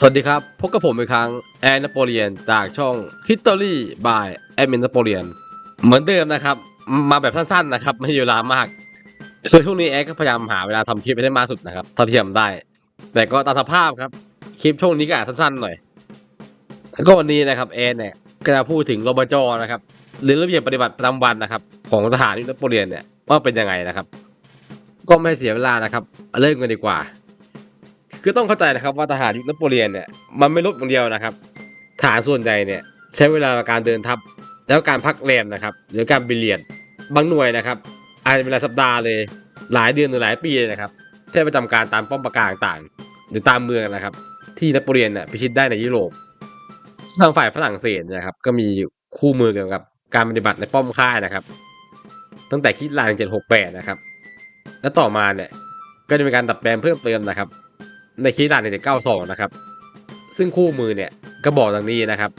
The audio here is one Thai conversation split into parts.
สวัสดีครับ พบกับผมอีกครั้งแอนนโปเลียนจากช่อง History by แอดมินนโปเลียนเหมือนเดิมนะครับ มาแบบสั้นๆนะครับ ไม่มีเวลามากส่วนช่วงนี้แอดก็พยายามหาเวลาทำคลิปให้ได้มากสุดนะครับเท่าที่ทำได้ แต่ก็ตามสภาพครับ คลิปช่วงนี้ก็อาจสั้นๆหน่อยแล้วก็วันนี้นะครับแอนเนี่ยก็จะพูดถึงรบจนะครับหรือระเบียบปฏิบัติประจำวันนะครับ ของทหารนโปเลียนเนี่ยว่าเป็นยังไงนะครับ ก็ไม่เสียเวลานะครับเริ่มกันดีกว่า คือต้องเข้าใจนะครับว่าทหารยุคนโปเลียนเนี่ยมันไม่ลบอย่างเดียวนะครับทหารส่วนใหญ่เนี่ยใช้เวลาการเดินทัพแล้วการพักแรมนะครับหรือการบิเรียนบางหน่วยนะครับอาจจะเป็นรายสัปดาห์เลยหลายเดือนหรือหลายปีเลยนะครับแท่ประจำการตามป้อมปราการต่างๆ หรือตามเมืองนะครับ ที่นโปเลียนเนี่ยพิชิตได้ในยุโรปทางฝ่ายฝรั่งเศสนะครับ ก็มีคู่มือเกี่ยวกับการปฏิบัติในป้อมค่ายนะครับ ตั้งแต่คิดลาน768 นะครับ และต่อมาเนี่ยก็จะมีการดัดแปลงเพิ่มเติมนะครับ ในคีย์ด่าน192 นะครับ ซึ่งคู่มือเนี่ยก็บอกดังนี้นะครับ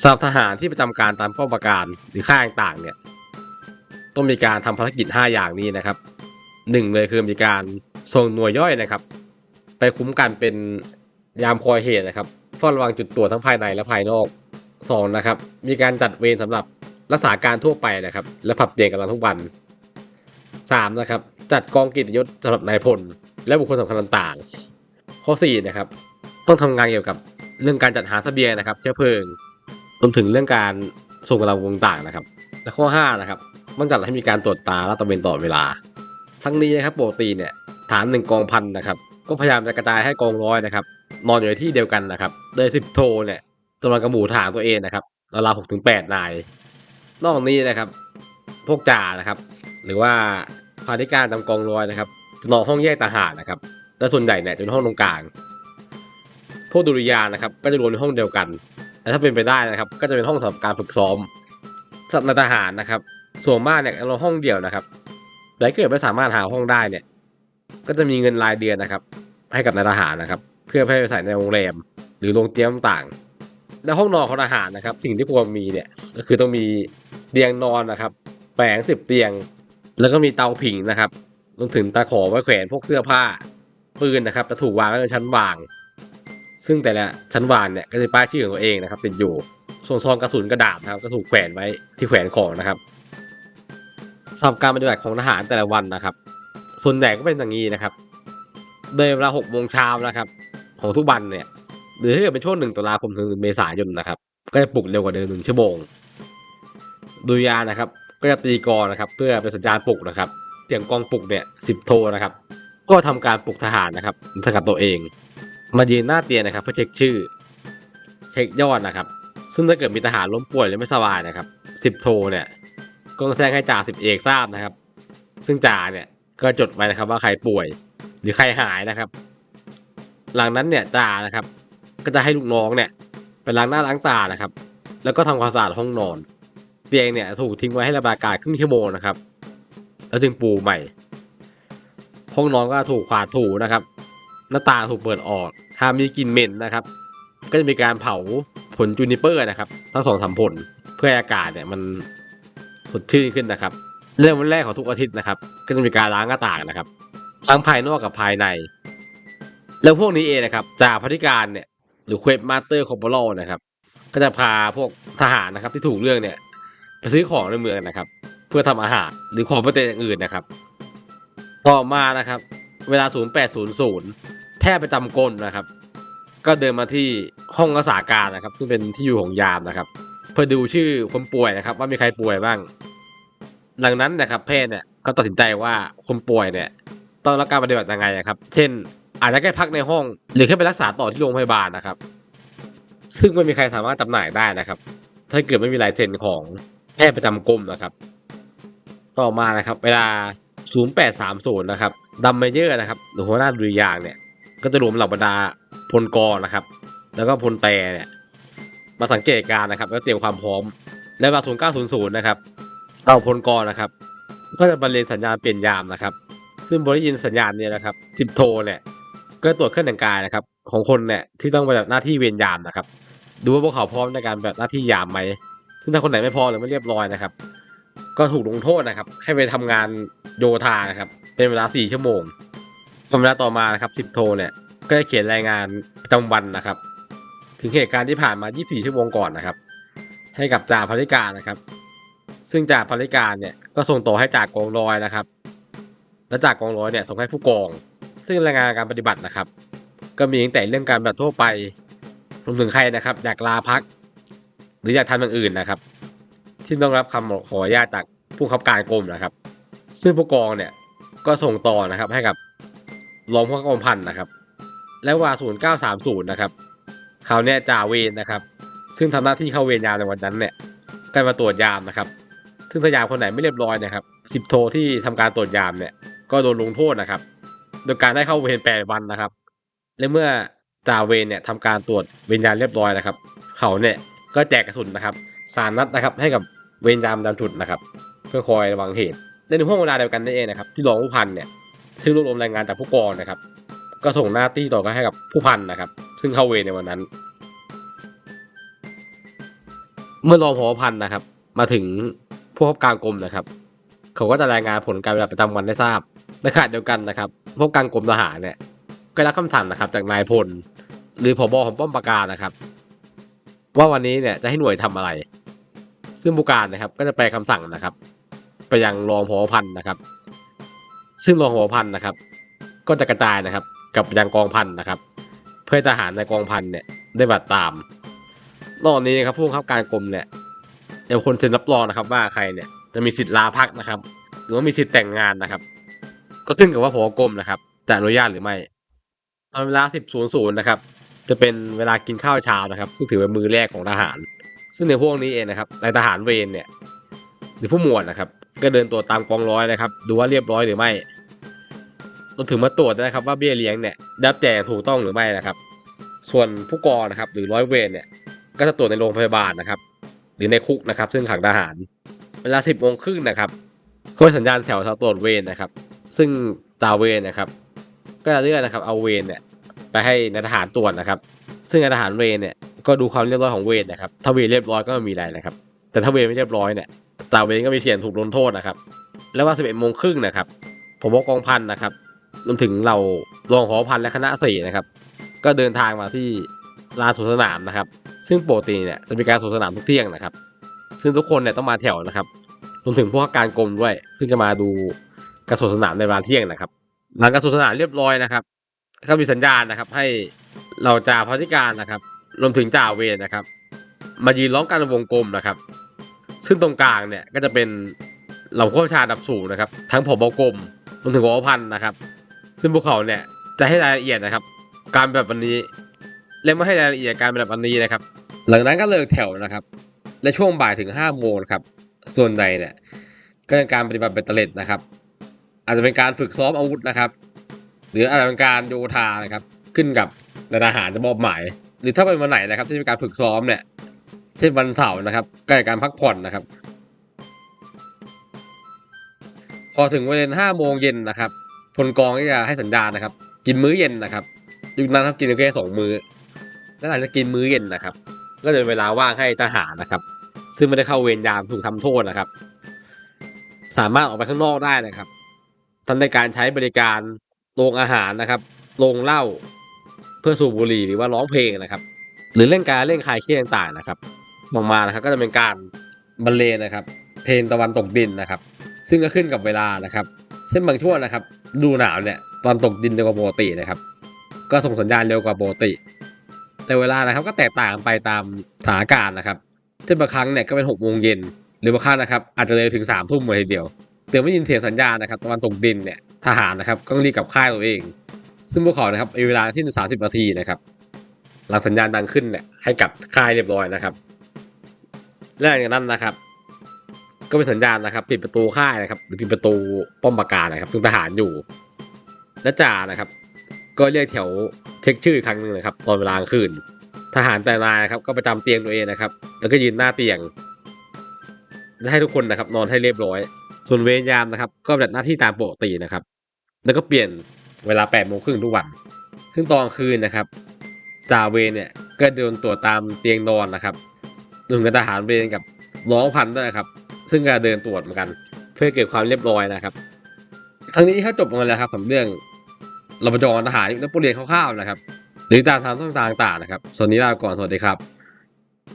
สำหรับทหารที่ประจำการตามป้อมปราการหรือค่ายต่างๆเนี่ยต้องมีการทำภารกิจ 5 อย่างนี้นะครับหนึ่งเลยคือมีการส่งหน่วยย่อยนะครับ ไปคุ้มกันเป็นยามคอยเหตุนะครับเฝ้าระวังจุดตรวจทั้งภายในและภายนอกสองนะครับ มีการจัดเวรสำหรับรักษาการทั่วไปนะครับ และผัดเปลี่ยนกำลังทุกวันสามนะครับ จัดกองกิจยศสำหรับนายพล และบุคคลสำคัญต่าง ข้อ4นะครับต้องทำงานเกี่ยวกับเรื่องการจัดหาสเสบียงนะครับ เชื้อเพลิงรวมถึงเรื่องการส่งกำลังวงต่างนะครับ และข้อ5นะครับต้องจัดให้มีการตรวจตาและตระเวนต่อดเวลา ทั้งนี้นะครับปกติเนี่ยฐานหนึ่งกองพันนะครับ ก็พยายามจะกระจายให้กองร้อยนะครับ นอนอยู่ในที่เดียวกันนะครับ โดยสิบโทเนี่ยจำนวนกระหมู่ฐานตัวเองนะครับราวหกถึงแปดนาย นอกจากนี้นะครับ พวกจ่านะครับ หรือว่าพาธิการจำกองร้อยนะครับจะนอนห้องแยกทหารนะครับ และส่วนใหญ่เนี่ยจะเป็นห้องตรงกลาง พวกดุริยางนะครับ ก็จะรวมในห้องเดียวกัน แต่ถ้าเป็นไปได้นะครับ ก็จะเป็นห้องสำหรับการฝึกซ้อมสำหรับทหารนะครับ ส่วนมากเนี่ยเราห้องเดียวนะครับแต่เกิดไม่สามารถหาห้องได้เนี่ย ก็จะมีเงินรายเดือนนะครับ ให้กับนายทหารนะครับ เพื่อให้ไปใส่ในโรงแรม หรือโรงเตรียมต่างและห้องนอนของทหารนะครับ สิ่งที่ควรมีเนี่ยก็คือต้องมีเตียงนอนนะครับแปลงสิบเตียง แล้วก็มีเตาผิงนะครับรวมถึงตาขอไว้แขวนพวกเสื้อผ้า ปืนนะครับจะถูกวางไว้ในชั้นวาง ซึ่งแต่ละชั้นวางเนี่ยก็จะป้ายชื่อของตัวเองนะครับ ติดอยู่ส่วนซองกระสุนกระดาษนะครับก็ถูกแขวนไว้ที่แขวนของนะครับสำหรับการปฏิบัติของทหารแต่ละวันนะครับ ส่วนใหญ่ก็เป็นอย่างนี้นะครับโดยเวลาหกโมงเช้านะครับ ของทุกวันเนี่ยหรือถ้าเกิดเป็นช่วงหนึ่งตุลาคมถึงเมษายนนะครับ ก็จะปลุกเร็วกว่าเดิมหนึ่งชั่วโมงดุยานะครับ ก็จะตีกอนะครับ เพื่อเป็นสัญญาณปลุกนะครับเสียงกองปลุกเนี่ยสิบโทนะครับ ก็ทำการปลุกทหารนะครับสกัดตัวเอง มายืนหน้าเตียงนะครับ เพื่อเช็คชื่อ เช็คยอดนะครับ ซึ่งถ้าเกิดมีทหารล้มป่วยหรือไม่สบายนะครับสิบโทเนี่ยก็แจ้งให้จ่าสิบเอกทราบนะครับ ซึ่งจ่าเนี่ยก็จดไว้นะครับว่าใครป่วยหรือใครหายนะครับ หลังนั้นเนี่ยจ่านะครับ ก็จะให้ลูกน้องเนี่ยไปล้างหน้าล้างตานะครับ แล้วก็ทำความสะอาดห้องนอน เตียงเนี่ยถูกทิ้งไว้ให้ระบายอากาศครึ่งชั่วโมงนะครับ แล้วจึงปูใหม่ ห้องนอนก็ถูกขวาดถูนะครับ หน้าต่างถูกเปิดออกหากมีกลิ่นเหม็นนะครับ ก็จะมีการเผาผลจูนิเปอร์นะครับ ทั้งสองสามผลเพื่ออากาศเนี่ยมันสดชื่นขึ้นนะครับ เริ่มวันแรกของทุกอาทิตย์นะครับ ก็จะมีการล้างหน้าต่างนะครับ ทั้งภายนอกกับภายใน แล้วพวกนี้เองนะครับจ่าพธิการเนี่ยหรือเควสมาสเตอร์คอมโบโลนะครับ ก็จะพาพวกทหารนะครับที่ถูกเรื่องเนี่ยไปซื้อของในเมืองนะครับ เพื่อทำอาหารหรือของประเทองอื่นนะครับ ต่อมานะครับ เวลา 0800 แพทย์ประจำกลนะครับ ก็เดินมาที่ห้องรักษาการนะครับ ซึ่งเป็นที่อยู่ของยามนะครับ เพื่อดูชื่อคนป่วยนะครับ ว่ามีใครป่วยบ้างหลังนั้นนะครับแพทย์เนี่ยก็ตัดสินใจว่าคนป่วยเนี่ยต้องรับการปฏิบัติยังไงอะครับ เช่น อาจจะแค่พักในห้อง หรือแค่ไปรักษาต่อที่โรงพยาบาลนะครับ ซึ่งไม่มีใครสามารถจำหน่ายได้นะครับ ถ้าเกิดไม่มีลายเซ็นของแพทย์ประจำกรมนะครับ ต่อมานะครับ เวลา 0830 นะครับดัมเมเยอร์นะครับหรือหัวหน้าดุริยางเนี่ยก็จะรวมเหล่าบรรดาพลกรนะครับ แล้วก็พลแต่เนี่ยมาสังเกตการนะครับ แล้วเตรียมความพร้อมและเวลา0900 นะครับเราพลกรนะครับ ก็จะบรรเลงสัญญาณเปลี่ยนยามนะครับ ซึ่งบริยินสัญญาณเนี่ยนะครับ10โทเนี่ยก็ตรวจเครื่องแต่งกายนะครับ ของคนเนี่ยที่ต้องปฏิบัติหน้าที่เวรยามนะครับ ดูว่าพวกเขาพร้อมในการปฏิบัติหน้าที่ยามไหมซึ่งถ้าคนไหนไม่พอหรือไม่เรียบร้อยนะครับ ก็ถูกลงโทษนะครับ ให้ไปทำงานโยธานะครับ เป็นเวลา4ชั่วโมงเวลาต่อมานะครับ10โทเนี่ยก็จะเขียนรายงานประจำวันนะครับ ถึงเหตุการณ์ที่ผ่านมา 24 ชั่วโมงก่อนนะครับ ให้กับจ่าภริการนะครับ ซึ่งจ่าภริการเนี่ยก็ส่งต่อให้จ่ากองร้อยนะครับ และจ่ากองร้อยเนี่ยส่งให้ผู้กอง ซึ่งรายงานการปฏิบัตินะครับ ก็มีตั้งแต่เรื่องการแบบทั่วไปรวมถึงใครนะครับอยากลาพัก หรืออยากทำอย่างอื่นนะครับ ที่ต้องรับคำขออนุญาตจากผู้บังคับการกรมนะครับ ซึ่งผู้กองเนี่ยก็ส่งต่อนะครับให้กับรองผู้บังพันนะครับ และวา0930นะครับเขาเนี่ยจ่าเวรนะครับ ซึ่งทำหน้าที่เข้าเวรยามในวันนั้นเนี่ยก็มาตรวจยามนะครับ ซึ่งถ้ายามคนไหนไม่เรียบร้อยนะครับสิบโทที่ทำการตรวจยามเนี่ยก็โดนลงโทษนะครับ โดยการได้เข้าเวรแปดวันนะครับ และเมื่อจ่าเวรเนี่ยทำการตรวจเวรยามเรียบร้อยนะครับ เขาเนี่ยก็แจกกระสุนนะครับสามนัดนะครับให้กับ เวรยามดำจุดนะครับ เพื่อคอยระวังเหตุในห่วงเวลาเดียวกันนั่นเองนะครับที่รองผู้พันเนี่ยซึ่งรวบรวมรายงานจากผู้กองนะครับ ก็ส่งหน้าที่ต่อก็ให้กับผู้พันนะครับ ซึ่งเข้าเวรในวันนั้น เมื่อรองผอพันนะครับ มาถึงผู้ขับการกรมนะครับ เขาก็จะรายงานผลการปฏิบัติประจำวันได้ทราบในขณะเดียวกันนะครับผู้การกรมทหารเนี่ยก็รับคำสั่งนะครับ จากนายพล หรือผบของป้อมปราการนะครับ ว่าวันนี้เนี่ยจะให้หน่วยทำอะไร ซึ่งผู้การนะครับ ก็จะแปลคำสั่งนะครับ ไปยังรองผอพันนะครับ ซึ่งรองผอพันนะครับ ก็จะกระจายนะครับกับยังกองพันนะครับ เพื่อทหารในกองพันเนี่ยได้บัตรตาม นอกนี้นะครับผู้บังคับการกรมเนี่ยยังคนเซ็นรับรองนะครับ ว่าใครเนี่ยจะมีสิทธิ์ลาพักนะครับ หรือว่ามีสิทธิ์แต่งงานนะครับ ก็ขึ้นกับว่าผอกรมนะครับจะอนุญาตหรือไม่ตอนเวลา10.00นะครับ จะเป็นเวลากินข้าวเช้านะครับ ซึ่งถือเป็นมือแรกของทหาร ซึ่งในพวกนี้เองนะครับนายทหารเวรเนี่ยหรือผู้หมวดนะครับ ก็เดินตรวจตามกองร้อยนะครับ ดูว่าเรียบร้อยหรือไม่รวมถึงมาตรวจนะครับว่าเบี้ยเลี้ยงเนี่ยได้รับแจกถูกต้องหรือไม่นะครับ ส่วนผู้กองนะครับ หรือร้อยเวรเนี่ย ก็จะตรวจในโรงพยาบาลนะครับ หรือในคุกนะครับ ซึ่งขังทหาร เวลาสิบโมงครึ่งนะครับก็สัญญาณแถวตรวจเวรนะครับ ซึ่งจ่าเวรนะครับ ก็จะเลือกนะครับ เอาเวรเนี่ยไปให้นายทหารตรวจนะครับ ซึ่งนาหารเวรเนี่ยก็ดูความเรียบร้อยของเวรนะครับ ถ้าเวรเรียบร้อยก็ไม่มีอะไรนะครับ แต่ถ้าเวรไม่เรียบร้อยเนี่ยจ่าเวรก็มีเสี่ยงถูกลงโทษนะครับ แล้วว่าสิบเอ็ดโมงครึ่งนะครับ ผมบอกกองพันนะครับรวมถึงเรารองขอพันและคณะสี่นะครับ ก็เดินทางมาที่ลานสวนสนามนะครับ ซึ่งปกติเนี่ยจะมีการสวนสนามทุกเที่ยงนะครับ ซึ่งทุกคนเนี่ยต้องมาแถวนะครับ รวมถึงพวกการกรมด้วย ซึ่งจะมาดูการสวนสนามในเวลาเที่ยงนะครับ หลังการสวนสนามเรียบร้อยนะครับ ก็มีสัญญาณนะครับ ให้ เราจ่าพธิการนะครับ รวมถึงจ่าเวรนะครับ มายืนล้อมกันวงกลมนะครับ ซึ่งตรงกลางเนี่ยก็จะเป็นเหล่าข้าราชการระดับสูงนะครับ ทั้งผบกรมรวมถึงผอพันนะครับ ซึ่งพวกเขาเนี่ยจะให้รายละเอียดนะครับ การแบบวันนี้และไม่ให้รายละเอียดการแบบวันนี้นะครับ หลังนั้นก็เลิกแถวนะครับ และช่วงบ่ายถึงห้าโมงครับ ส่วนใหญ่เนี่ยก็เป็นการปฏิบัติเบ็ดเตล็ดนะครับ อาจจะเป็นการฝึกซ้อมอาวุธนะครับ หรืออาจจะเป็นการโยธานะครับ ขึ้นกับนายทหารจะมอบหมาย หรือถ้าเป็นวันไหนนะครับที่มีการฝึกซ้อมเนี่ยเช่นวันเสาร์นะครับก็เป็นการพักผ่อนนะครับ พอถึงเวลาห้าโมงเย็นนะครับพลกองก็จะให้สัญญาณนะครับ กินมื้อเย็นนะครับยุคนั้นครับกินแค่สองมื้อ แล้วหลังจากกินมื้อเย็นนะครับ ก็จะเป็นเวลาว่างให้ทหารนะครับ ซึ่งไม่ได้เข้าเวรยามถูกทำโทษนะครับ สามารถออกไปข้างนอกได้นะครับทำในการใช้บริการโรงอาหารนะครับโรงเหล้า เพื่อสูบบุหรี่หรือว่าร้องเพลงนะครับ หรือเล่นการเล่นคลายเครียดต่างๆนะครับออกมานะครับก็จะเป็นการบรรเลงนะครับ เพลงตะวันตกดินนะครับ ซึ่งก็ขึ้นกับเวลานะครับ เช่นบางช่วงนะครับดูหนาวเนี่ยตอนตกดินเร็วกว่าปกตินะครับ ก็ส่งสัญญาณเร็วกว่าปกติ แต่เวลานะครับก็แตกต่างไปตามสถานการณ์นะครับเช่นบางครั้งเนี่ยก็เป็นหกโมงเย็นหรือบางครั้งนะครับอาจจะเลยถึงสามทุ่มเลยทีเดียวเตือนไม่ยินเสียงสัญญาณนะครับตะวันตกดินเนี่ยทหารนะครับก็รีบกลับค่ายตัวเอง ซึ่งพวกเขานะครับมีเวลาที่สามสิบนาทีนะครับ หลังสัญญาณดังขึ้นเนี่ยให้กลับค่ายเรียบร้อยนะครับและหลังจากนั้นนะครับ ก็เป็นสัญญาณนะครับปิดประตูค่ายนะครับหรือปิดประตูป้อมปราการนะครับซึ่งทหารอยู่ และจ่านะครับ ก็เรียกแถวเช็คชื่อครั้งหนึ่งนะครับ ตอนเวลากลางคืน ทหารแต่ละนายนะครับก็ประจำเตียงตัวเองนะครับ แล้วก็ยืนหน้าเตียงและให้ทุกคนนะครับ นอนให้เรียบร้อย ส่วนเวรยามนะครับ ก็ปฏิบัติหน้าที่ตามปกตินะครับ แล้วก็เปลี่ยน เวลา8ปดโมงครึ่งทุกวัน ซึ่งตอนคืนนะครับจ่าเวรเนี่ยก็เดินตรวจตามเตียงนอนนะครับรวมกับทหารเวรกับร้องพันด้วยนะครับ ซึ่งก็เดินตรวจเหมือนกัน เพื่อเก็บความเรียบร้อยนะครับ ทั้งนี้เขาจบลงแล้วครับสำเรื่องราประจรทหารนโปเลียนคร่าวๆนะครับ หรือตามทางช่องทางต่างๆนะครับส่วนนี้ลาก่อนสวัสดีครับ